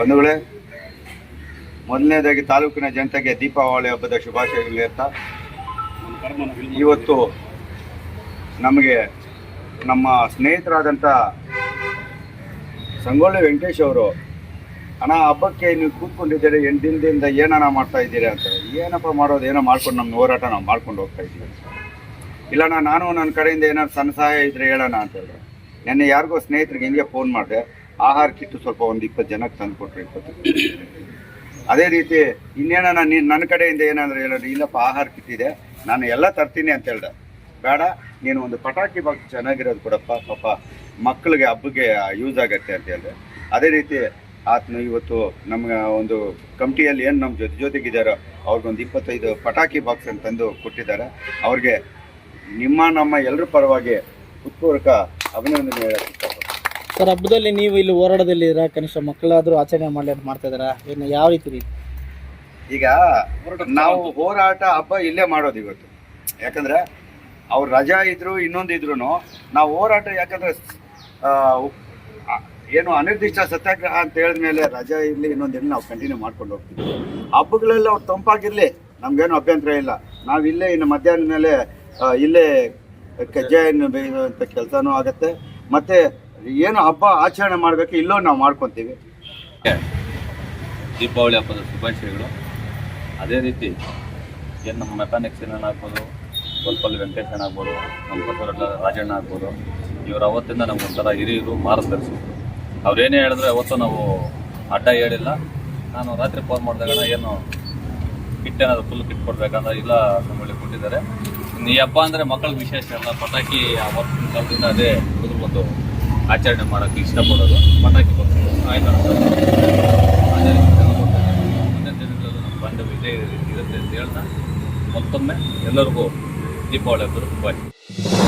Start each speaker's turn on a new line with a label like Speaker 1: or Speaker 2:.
Speaker 1: ಬಂಧುಗಳೇ, ಮೊದಲನೇದಾಗಿ ತಾಲೂಕಿನ ಜನತೆಗೆ ದೀಪಾವಳಿ ಹಬ್ಬದ ಶುಭಾಶಯಗಳು ಹೇಳ್ತಾ, ಇವತ್ತು ನಮಗೆ ನಮ್ಮ ಸ್ನೇಹಿತರಾದಂಥ ಸಂಗೊಳ್ಳಿ ವೆಂಕಟೇಶ್ ಅವರು, ಅಣ್ಣ, ಹಬ್ಬಕ್ಕೆ ನೀವು ಕೂತ್ಕೊಂಡಿದ್ದೀರಿ, ಎಂಟು ದಿನದಿಂದ ಏನಾರ ಮಾಡ್ತಾ ಇದ್ದೀರಿ ಅಂತ ಏನಪ್ಪ ಮಾಡೋದು, ಏನೋ ಮಾಡ್ಕೊಂಡು ನಮ್ಮ ಹೋರಾಟ ನಾವು ಮಾಡ್ಕೊಂಡು ಹೋಗ್ತಾ ಇದ್ದೀವಿ. ಇಲ್ಲಣ್ಣ, ನಾನು ನನ್ನ ಕಡೆಯಿಂದ ಏನಾದ್ರು ಸಣ್ಣ ಸಹಾಯ ಇದ್ರೆ ಹೇಳೋಣ ಅಂತ ಹೇಳಿದ್ರೆ. ನೆನ್ನೆ ಯಾರಿಗೋ ಸ್ನೇಹಿತರಿಗೆ ಹಿಂಗೆ ಫೋನ್ ಮಾಡಿದೆ. ಆಹಾರ ಕಿಟ್ಟು ಸ್ವಲ್ಪ ಒಂದು ಇಪ್ಪತ್ತು ಜನಕ್ಕೆ ತಂದು ಕೊಟ್ಟರು ಇಪ್ಪತ್ತು ಅದೇ ರೀತಿ ಇನ್ನೇನ ನೀನು ನನ್ನ ಕಡೆಯಿಂದ ಏನಾದರೂ ಹೇಳೋದು, ಇಲ್ಲಪ್ಪ, ಆಹಾರ ಕಿಟ್ ಇದೆ. ನಾನು ಎಲ್ಲ ತರ್ತೀನಿ ಅಂತ ಹೇಳ್ದೆ. ಬೇಡ, ನೀನು ಒಂದು ಪಟಾಕಿ ಬಾಕ್ಸ್ ಚೆನ್ನಾಗಿರೋದು ಕೊಡಪ್ಪ, ಪಾಪ ಮಕ್ಕಳಿಗೆ ಹಬ್ಬಕ್ಕೆ ಯೂಸ್ ಆಗತ್ತೆ ಅಂತ ಹೇಳಿದೆ. ಅದೇ ರೀತಿ ಆತನು ಇವತ್ತು ನಮ್ಗೆ ಒಂದು ಕಮಿಟಿಯಲ್ಲಿ ಏನು ನಮ್ಮ ಜೊತೆ ಜೊತೆಗಿದ್ದಾರೋ, ಅವ್ರಿಗೊಂದು ಇಪ್ಪತ್ತೈದು ಪಟಾಕಿ ಬಾಕ್ಸ್ ಅಂತ ತಂದು ಕೊಟ್ಟಿದ್ದಾರೆ. ಅವ್ರಿಗೆ ನಿಮ್ಮ, ನಮ್ಮ ಎಲ್ಲರ ಪರವಾಗಿ ಉತ್ಪೂರ್ವಕ ಅಭಿನಂದನೆ ಹೇಳಕ್ಕೆ
Speaker 2: ಸರ್, ಹಬ್ಬದಲ್ಲಿ ನೀವು ಇಲ್ಲಿ ಹೋರಾಡದಲ್ಲಿ ಇರ ಕನಿಷ್ಠ ಮಕ್ಕಳಾದ್ರೂ ಆಚರಣೆ ಮಾಡಲಿ ಅಂತ ಮಾಡ್ತಾ ಇದ್ದಾರಾ? ಏನು, ಯಾವ ರೀತಿ
Speaker 1: ಈಗ ನಾವು ಹೋರಾಟ ಹಬ್ಬ ಇಲ್ಲೇ ಮಾಡೋದು ಇವತ್ತು. ಯಾಕಂದ್ರೆ ಅವ್ರು ರಜಾ ಇದ್ರು, ಇನ್ನೊಂದು ಇದ್ರು ನಾವು ಹೋರಾಟ ಯಾಕಂದ್ರೆ ಏನು ಅನಿರ್ದಿಷ್ಟ ಸತ್ಯಾಗ್ರಹ ಅಂತ ಹೇಳಿದ್ಮೇಲೆ ರಜಾ ಇರಲಿ ಇನ್ನೊಂದಿರಲಿ ನಾವು ಕಂಟಿನ್ಯೂ ಮಾಡ್ಕೊಂಡು ಹೋಗ್ತೀವಿ. ಹಬ್ಬಗಳೆಲ್ಲ ಅವ್ರು ತಂಪಾಗಿರಲಿ, ನಮ್ಗೇನು ಅಭ್ಯಂತರ ಇಲ್ಲ. ನಾವು ಇಲ್ಲೇ, ಇನ್ನು ಮಧ್ಯಾಹ್ನ ಮೇಲೆ ಇಲ್ಲೇ ಕಜ್ಜಾಯನ್ನು ಬೇಯುವಂಥ ಕೆಲಸನೂ ಆಗುತ್ತೆ. ಮತ್ತೆ ಏನು ಹಬ್ಬ ಆಚರಣೆ ಮಾಡಬೇಕು ಇಲ್ಲೋ ನಾವು ಮಾಡ್ಕೊತೀವಿ.
Speaker 3: ದೀಪಾವಳಿ ಹಬ್ಬದ ಶುಭಾಶಯಗಳು. ಅದೇ ರೀತಿ ಏನು ನಮ್ಮ ಮೆಕ್ಯಾನಿಕ್ಸ್ ಏನೇನು ಆಗ್ಬೋದು, ಗೊಲ್ಪಲ್ಲಿ ವೆಂಕಟೇಶನ್ ಆಗ್ಬೋದು, ನಮ್ಮ ರಾಜಣ್ಣ ಆಗ್ಬೋದು, ಇವರು ಅವತ್ತಿಂದ ನಮ್ಗೆ ಒಂಥರ ಹಿರಿಯರು ಮಾರ್ಗದರ್ಶಿ ಅವ್ರೇನೇ ಹೇಳಿದ್ರೆ ಅವತ್ತು ನಾವು ಅಡ್ಡ ಹೇಳಿಲ್ಲ. ನಾನು ರಾತ್ರಿ ಫೋನ್ ಮಾಡಿದಾಗ ಏನು ಕಿಟ್ ಏನಾದ್ರು ಫುಲ್ ಕಿಟ್ ಕೊಡ್ಬೇಕಂದ್ರೆ ಇಲ್ಲ ನಮ್ಮಲ್ಲಿ ಕೊಟ್ಟಿದ್ದಾರೆ. ಈ ಹಬ್ಬ ಅಂದರೆ ಮಕ್ಕಳಿಗೆ ವಿಶೇಷ ಎಲ್ಲ ಪಟಾಕಿ ಅವತ್ತಿನ ಕಾಲದಿಂದ ಅದೇ ಬಂದು ಆಚರಣೆ ಮಾಡೋಕ್ಕೆ ಇಷ್ಟಪಡೋದು ಪಟಾಕಿ ಆಯ್ತು ಆಚರಣೆ. ಮುಂದಿನ ದಿನಗಳಲ್ಲೂ ನಮ್ಮ ಬಾಂಧವ್ಯ ಇದೇ ಇರುತ್ತೆ ಅಂತ ಹೇಳ್ತಾ ಮತ್ತೊಮ್ಮೆ ಎಲ್ಲರಿಗೂ ದೀಪಾವಳಿ ಹಬ್ಬದ ಶುಭಾಶಯ